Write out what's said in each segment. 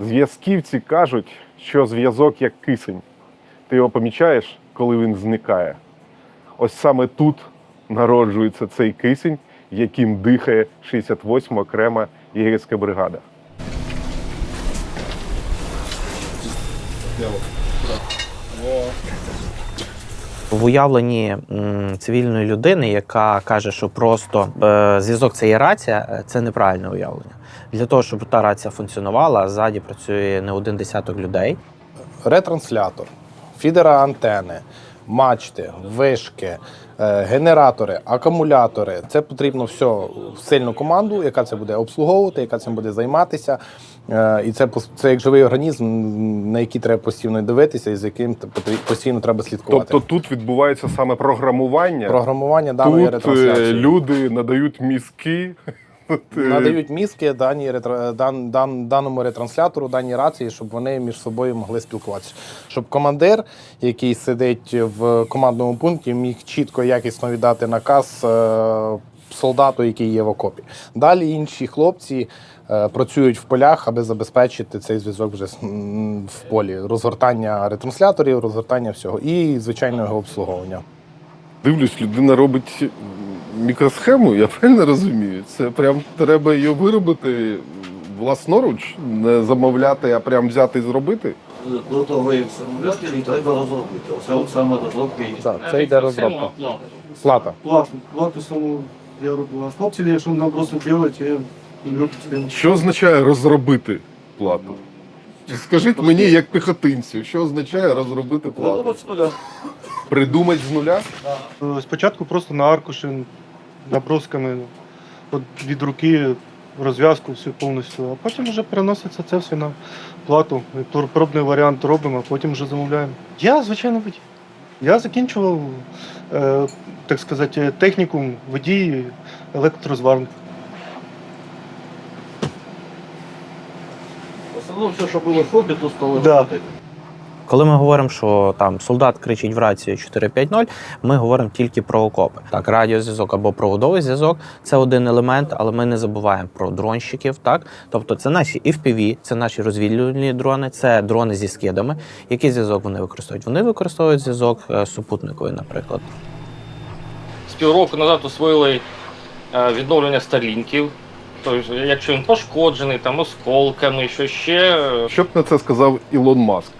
Зв'язківці кажуть, що зв'язок як кисень. Ти його помічаєш, коли він зникає. Ось саме тут народжується цей кисень, яким дихає 68 окрема єгерська бригада. В уявленні цивільної людини, яка каже, що просто е, зв'язок це є рація, е, це неправильне уявлення. Для того, щоб та рація функціонувала, ззаді працює не один десяток людей. ретранслятор, фідера антени, мачти, вишки, е, генератори, акумулятори. Це потрібно все в сильну команду, яка це буде обслуговувати, яка цим буде займатися. Е, І це це як живий організм, на який треба постійно дивитися, і з яким постійно треба слідкувати. Тобто тут відбувається саме програмування. Програмування даної Тут е, ретрансляції. люди надають мізки. Е, Надають мізки дані дан, дан, даному ретранслятору, даній рації, щоб вони між собою могли спілкуватися. Щоб командир, який сидить в командному пункті, міг чітко якісно віддати наказ солдату, який є в окопі. Далі інші хлопці е, працюють в полях, аби забезпечити цей зв'язок вже в полі. Розгортання ретрансляторів, розгортання всього і звичайно його обслуговування. Дивлюсь, людина робить мікросхему, я правильно розумію. Це прям треба її виробити власноруч, не замовляти, а прям взяти і зробити. До того, як замовляти, її треба розробити. Оце саме розробка і Так, це йде розробка. Плата. Платно. Плату саму я робив. А хлопці, якщо нам просто делать, я люблю тебе. Що означає розробити плату? Скажіть мені, як піхотинцю, що означає розробити плату? От сюди. Придумати з нуля? Е, Спочатку просто на аркуші набросками от від руки розв'язку всю повністю, а потім вже переноситься це все на плату. І пр- Пробний варіант робимо, а потім вже замовляємо. Я, звичайно, водій. Я закінчував, е, так сказати, технікум водій електрозварник. В основному все, що було хобі, то стало Да. Коли ми говоримо, що там солдат кричить в рацію 450, ми говоримо тільки про окопи. Так, радіозв'язок або проводовий зв'язок це один елемент, але ми не забуваємо про дронщиків. Так, тобто це наші FPV, це наші розвідувальні дрони, це дрони зі скидами. Який зв'язок вони використовують? Вони використовують зв'язок е, супутниковий, наприклад. з півроку назад освоїли е, відновлення старлінків. Тобто, якщо він пошкоджений, там осколками, що ще. е, Що б на це сказав Ілон Маск?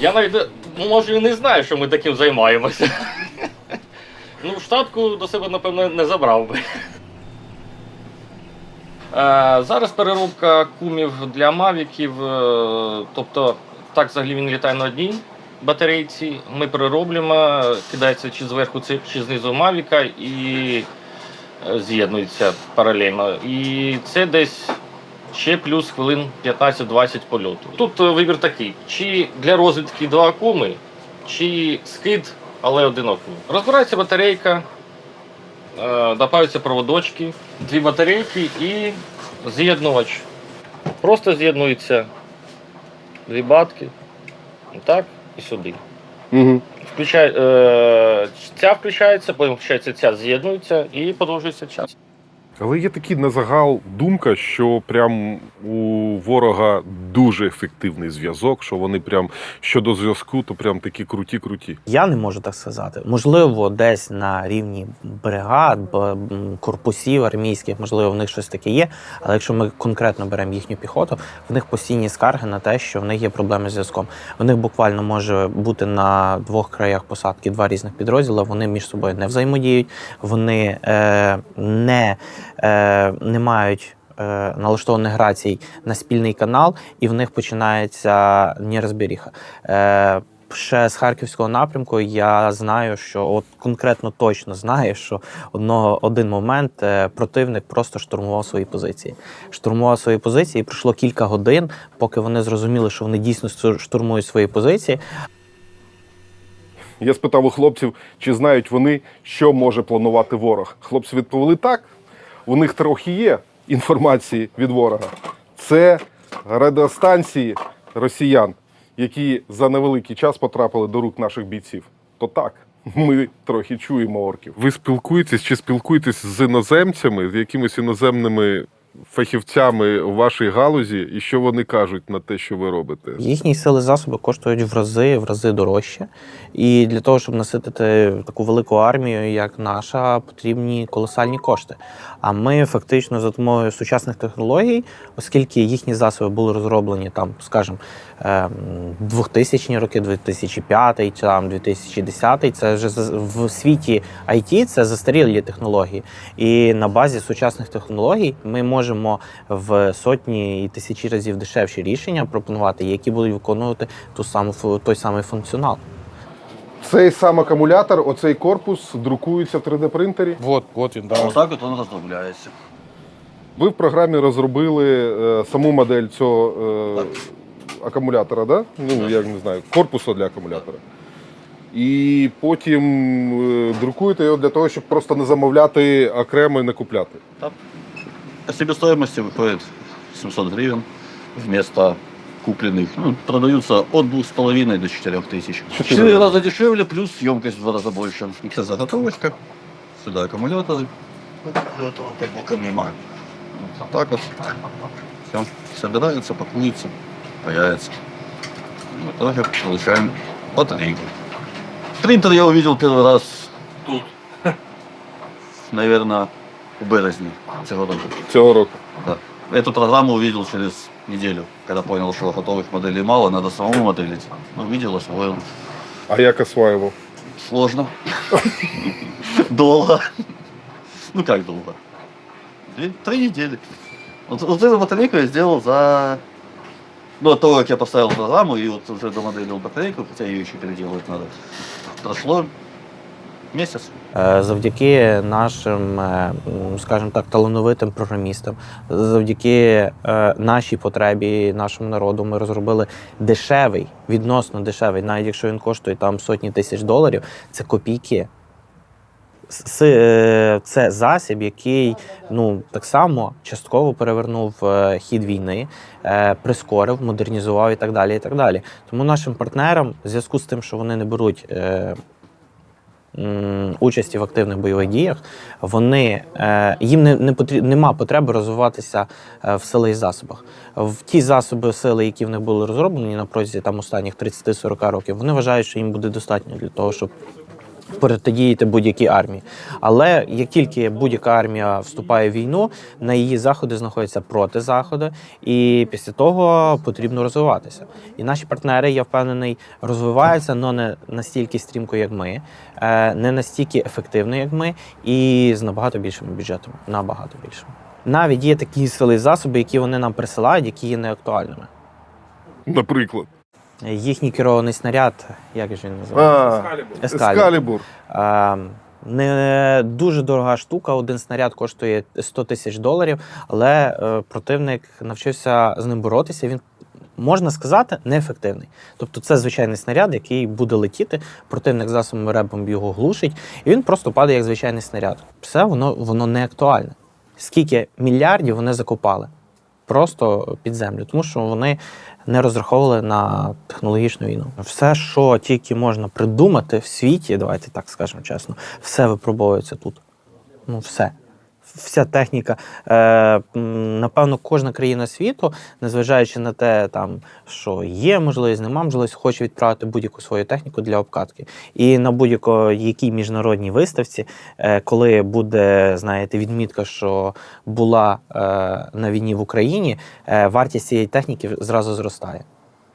Я навіть е, ну, може і не знаю, що ми таким займаємося. Ну, штатку до себе, напевно, не забрав би. Е, Зараз переробка кумів для мавіків. е, Тобто, так взагалі він літає на одній батарейці. Ми перероблюємо, кидається чи зверху чи знизу мавіка і з'єднується паралельно. І це десь ще плюс хвилин 15-20 польоту. Тут е, вибір такий: чи для розвідки два куми, чи скид, але одинокий. Розбирається батарейка, е, допаються проводочки, дві батарейки і з'єднувач. Просто з'єднуються дві батки. Так, і сюди. Угу. Включає, е, ця включається, потім включається ця, з'єднується і продовжується час. Але є такий на загал думка, що прям у ворога дуже ефективний зв'язок, що вони прям щодо зв'язку, то прям такі круті-круті. Я не можу так сказати. Можливо, десь на рівні бригад, корпусів армійських, можливо, в них щось таке є. Але якщо ми конкретно беремо їхню піхоту, в них постійні скарги на те, що в них є проблеми з зв'язком. В них буквально може бути на двох краях посадки два різних підрозділи. Вони між собою не взаємодіють, вони е, не, не мають. е, Налаштованих грацій на спільний канал, і в них починається нерозберіха. Е, ще з харківського напрямку я знаю, що от конкретно точно знаю, що одного один момент е, противник просто штурмував свої позиції. Штурмував свої позиції. і Пройшло кілька годин, поки вони зрозуміли, що вони дійсно штурмують свої позиції. Я спитав у хлопців, чи знають вони, що може планувати ворог. Хлопці відповіли так. У них трохи є інформації від ворога. Це радіостанції росіян, які за невеликий час потрапили до рук наших бійців. То так, ми трохи чуємо орків. Ви спілкуєтесь чи спілкуєтесь з іноземцями, з якимись іноземними фахівцями у вашій галузі і що вони кажуть на те, що ви робите? Їхні сили засоби коштують в рази, в рази дорожче. І для того, щоб наситити таку велику армію, як наша, потрібні колосальні кошти. А ми фактично за допомогою сучасних технологій, оскільки їхні засоби були розроблені там, скажімо, ем, 2000 роки, 2005, там 2010, це вже в світі IT це застарілі технології. І на базі сучасних технологій ми можемо в сотні і тисячі разів дешевші рішення пропонувати, які будуть виконувати ту саму той самий функціонал. Цей сам акумулятор, оцей корпус друкується в 3D-принтері. Вот, вот він, да. Вот так вот розробляється. Ви в програмі розробили е, саму модель цього е, акумулятора, да? ну я не знаю, корпусу для акумулятора. І потім е, друкуєте його для того, щоб просто не замовляти окремо і не купляти. По себестоимости выходит 700 гривен вместо купленных. Ну, продаются от 2,5 до 4 тысяч. В Четыре 4 раза дешевле, плюс емкость в два раза больше. Это заготовочка. Сюда аккумуляторы. Вот этого по бокам нема. Вот так вот. Все. Собирается, пакуется, появится. В итоге получаем батарейку. Принтер я увидел первый раз тут. Наверное, у березні цього року. Цього року. Да. Эту программу увидел через неделю, когда понял, что готовых моделей мало, надо самому моделить. Ну, видел, освоил. А як осваював? Сложно. Долго. Ну как долго? Две- Три недели. Вот, вот эту батарейку я сделал за... Ну, от того, как я поставил программу и вот уже домоделил батарейку, хотя ее еще переделывать надо, прошло месяц. Е, Завдяки нашим, е, скажімо так, талановитим програмістам, завдяки е, нашій потребі, нашому народу, ми розробили дешевий, відносно дешевий, навіть якщо він коштує там сотні тисяч доларів, це копійки. Це засіб, який ну так само частково перевернув хід війни, прискорив, модернізував і так далі. І так далі. Тому нашим партнерам, в зв'язку з тим, що вони не беруть участі в активних бойових діях, вони е, їм не, не потріб, нема потреби розвиватися е, в сили і засобах. В ті засоби сили, які в них були розроблені на протязі там останніх 30-40 років, вони вважають, що їм буде достатньо для того, щоб протидіяти будь-якій армії. Але як тільки будь-яка армія вступає в війну, на її заходи знаходяться протизаходи, і після того потрібно розвиватися. І наші партнери, я впевнений, розвиваються, але не настільки стрімко, як ми, е, не настільки ефективно, як ми, і з набагато більшими бюджетами. Набагато більшими. Навіть є такі сили і засоби, які вони нам присилають, які є неактуальними. Наприклад. Їхній керований снаряд, як же він називається? Ескалібур. Ескалібур. Не дуже дорога штука, один снаряд коштує 100 тисяч доларів, але е, противник навчився з ним боротися. Він можна сказати неефективний. Тобто, це звичайний снаряд, який буде летіти. Противник засобом ребом його глушить, і він просто падає як звичайний снаряд. Все воно воно не актуальне. Скільки мільярдів вони закопали просто під землю, тому що вони не розраховували на технологічну війну. Все, що тільки можна придумати в світі, давайте так скажемо чесно, все випробовується тут. Ну, все. Вся техніка. Е, напевно, кожна країна світу, незважаючи на те, там, що є можливість, нема можливість, хоче відправити будь-яку свою техніку для обкатки. І на будь-якій міжнародній виставці, е, коли буде, знаєте, відмітка, що була е, на війні в Україні, е, вартість цієї техніки зразу зростає.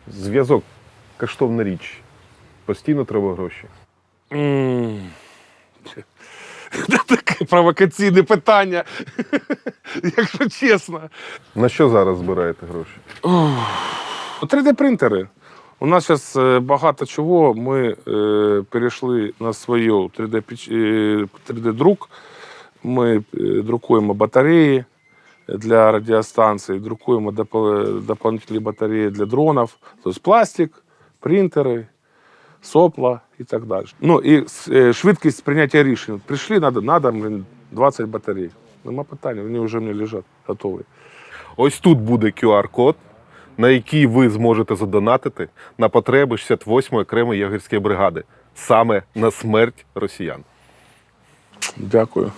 Зв'язок коштовна річ. Постійно треба гроші. М. Таке провокаційне питання, якщо чесно. На що зараз збираєте гроші? 3D-принтери. У нас зараз багато чого. Ми е, перейшли на свою 3D-друк. Ми е, друкуємо батареї для радіостанцій, друкуємо допо- дополнительні батареї для дронів, тобто пластик, принтери, сопла і так далі. Ну і е, швидкість прийняття рішень. Прийшли, надо, надо блін, 20 батарей. Нема питання, вони вже в мене лежать готові. Ось тут буде QR-код, на який ви зможете задонатити на потреби 68-ї окремої ягерської бригади, саме на смерть росіян. Дякую.